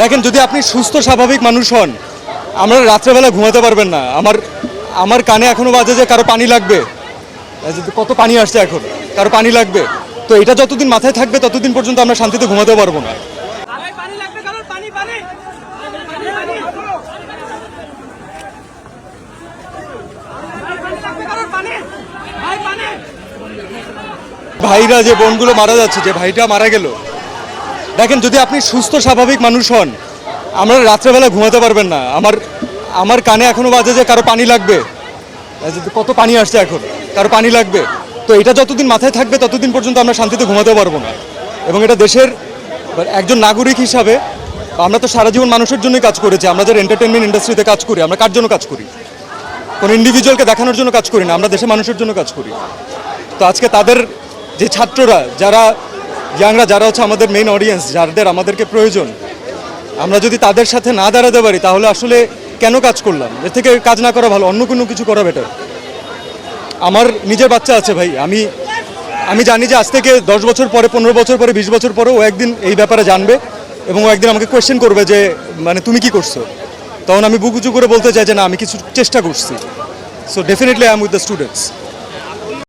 দেখেন যদি আপনি সুস্থ স্বাভাবিক মানুষ হন আমরা রাত্রেবেলা ঘুমাতে পারবেন না। আমার আমার কানে এখনও বাজে যে কারও পানি লাগবে। কত পানি আসছে এখন কারও পানি লাগবে। তো এটা যতদিন মাথায় থাকবে ততদিন পর্যন্ত আমরা শান্তিতে ঘুমাতে পারব না। ভাইরা যে বোনগুলো মারা যাচ্ছে যে ভাইটা মারা গেল দেখেন, যদি আপনি সুস্থ, স্বাভাবিক মানুষ হন, আমরা রাত্রেবেলা ঘুমাতে পারবেন না। আমার আমার কানে এখনও বাজে যে কারও পানি লাগবে। কত পানি আসছে এখন, কারও পানি লাগবে। তো এটা যতদিন মাথায় থাকবে, ততদিন পর্যন্ত আমরা শান্তিতে ঘুমাতে পারব না। এবং এটা দেশের একজন নাগরিক হিসাবে, আমরা তো সারা জীবন মানুষের জন্যই কাজ করেছি। আমরা যারা এন্টারটেনমেন্ট ইন্ডাস্ট্রিতে কাজ করি, আমরা কার জন্য কাজ করি? কোনো ইন্ডিভিজুয়ালকে দেখানোর জন্য কাজ করি না, আমরা দেশের মানুষের জন্য কাজ করি। তো আজকে তাদের যে ছাত্ররা, যারা ইয়াংরা যারা হচ্ছে আমাদের মেইন অডিয়েন্স যাদের আমাদেরকে প্রয়োজন, আমরা যদি তাদের সাথে না দাঁড়াতে পারি, তাহলে আসলে কেন কাজ করলাম? এর থেকে কাজ না করা ভালো, অন্য কোনো কিছু করা বেটার আমার নিজের বাচ্চা আছে ভাই, আমি আমি জানি যে আজ থেকে দশ বছর পরে, পনেরো বছর পরে, বিশ বছর পরে ও একদিন এই ব্যাপারে জানবে এবং ও একদিন আমাকে কোয়েশ্চেন করবে যে মানে তুমি কি করছ? তখন আমি বুকুচু করে বলতে চাই যে না, আমি কিছু চেষ্টা করছি। So definitely I am with the students